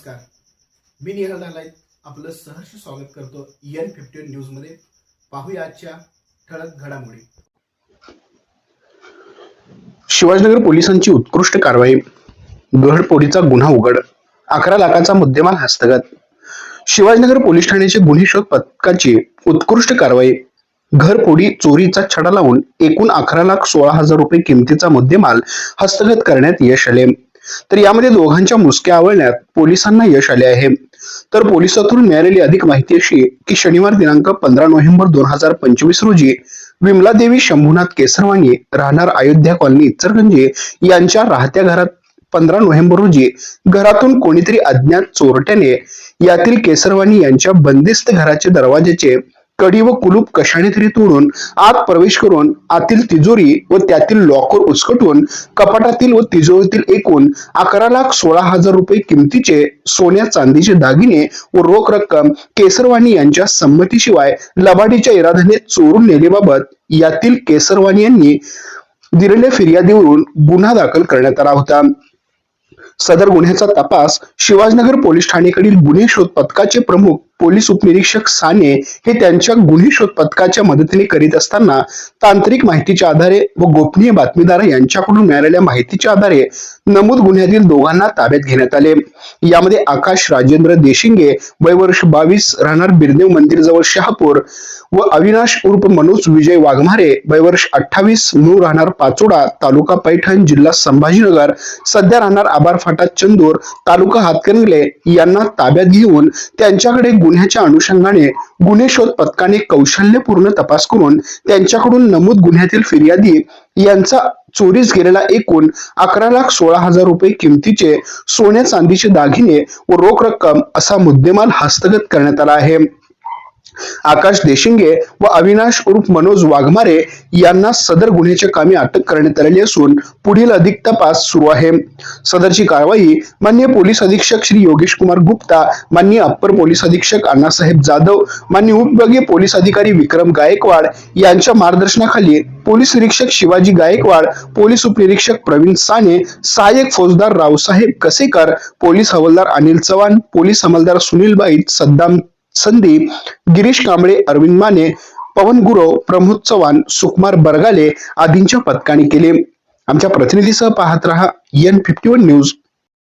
नमस्कार. मी निहाल नालायत आपलं सहर्ष स्वागत करतो एन फिफ्टी न्यूजमध्ये पाहूया आजच्या ठळक घडामोडी. शिवाजीनगर पोलिसांची उत्कृष्ट कारवाई. गहडपोडीचा गुन्हा उघड. अकरा लाखाचा मुद्देमाल हस्तगत. शिवाजीनगर पोलीस ठाण्याचे गुन्हे शोध पथकाची उत्कृष्ट कारवाई. घरपोडी चोरीचा छडा लावून एकूण अकरा लाख सोळा हजार रुपये किमतीचा मुद्देमाल हस्तगत करण्यात यश आले. तर यामध्ये दोघांच्या मुसक्या आवळण्यात पोलिसांना यश आले आहे. तर पोलिसातून मिळालेली अधिक माहिती अशी की शनिवार दिनांक पंधरा नोव्हेंबर दोन हजार पंचवीस रोजी विमला देवी शंभूनाथ केसरवाणी राहणार अयोध्या कॉलनी इचरगंजी यांच्या राहत्या घरात पंधरा नोव्हेंबर रोजी घरातून कोणीतरी अज्ञात चोरट्याने यातील केसरवाणी यांच्या बंदिस्त घराचे दरवाजेचे कडी व कुलूप कशाने तरी तोडून आत प्रवेश करून आतील तिजोरी व त्यातील लॉकर उचकटून कपाटातील व तिजोरीतील एकूण अकरा लाख सोळा हजार रुपये किमतीचे सोन्या चांदीचे दागिने व रोख रक्कम केसरवाणी यांच्या संमतीशिवाय लबाडीच्या इराद्याने चोरून नेलेबाबत यातील केसरवाणी यांनी दिलेल्या फिर्यादीवरून गुन्हा दाखल करण्यात आला होता. सदर गुन्ह्याचा तपास शिवाजीनगर पोलीस ठाणेकडील गुन्हे शोध पथकाचे प्रमुख पोलीस उपनिरीक्षक साने हे त्यांच्या गुन्हे शोध पथकाच्या मदतीने करीत असताना तांत्रिक माहितीच्या आधारे व गोपनीय बातमीदार यांच्याकडून मिळालेल्या माहितीच्या आधारे नमूद गुन्ह्यातील दोघांना ताब्यात घेण्यात आले. यामध्ये आकाश राजेंद्र देशिंगे वय वर्ष बावीस राहणार बिरदेव मंदिर जवळ शहापूर व अविनाश उर्फ मनोज विजय वाघमारे वय वर्ष अठ्ठावीस मूळ राहणार पाचोडा तालुका पैठण जिल्हा संभाजीनगर सध्या राहणार आबार फाटा चंदूर तालुका हातकणंगले यांना ताब्यात घेऊन त्यांच्याकडे गुन्ह्याच्या अनुषंगाने गुन्हे शोध पथकाने कौशल्यपूर्ण तपास करून त्यांच्याकडून नमूद गुन्ह्यातील फिर्यादी यांचा चोरीस गेलेला एकूण अकरा लाख सोळा हजार रुपये किमतीचे सोन्या चांदीचे दागिने व रोख रक्कम असा मुद्देमाल हस्तगत करण्यात आला आहे. आकाश देशिंगे व अविनाश उर्फ मनोज वाघमारे यांना सदर गुन्ह्याच्या कामी अटक करण्यात आलेली असून पुढील अधिक तपास सुरू आहे. सदरची कारवाई मान्य पोलीस अधीक्षक श्री योगेश कुमार गुप्ता मान्य अप्पर पोलीस अधीक्षक अण्णासाहेब जाधव मान्य उपविभागीय पोलीस अधिकारी विक्रम गायकवाड यांच्या मार्गदर्शनाखाली पोलीस निरीक्षक शिवाजी गायकवाड पोलीस उपनिरीक्षक प्रवीण साने सहाय्यक फौजदार रावसाहेब कसेकर पोलीस हवालदार अनिल चव्हाण पोलीस अंमलदार सुनील बाईत सद्दाम संदीप गिरीश कांबळे अरविंद माने पवन गुरव प्रमोद चव्हाण सुकुमार बरगाले आदींच्या पथकाने केले. आमच्या प्रतिनिधीसह पाहत रहा एन फिफ्टी वन न्यूज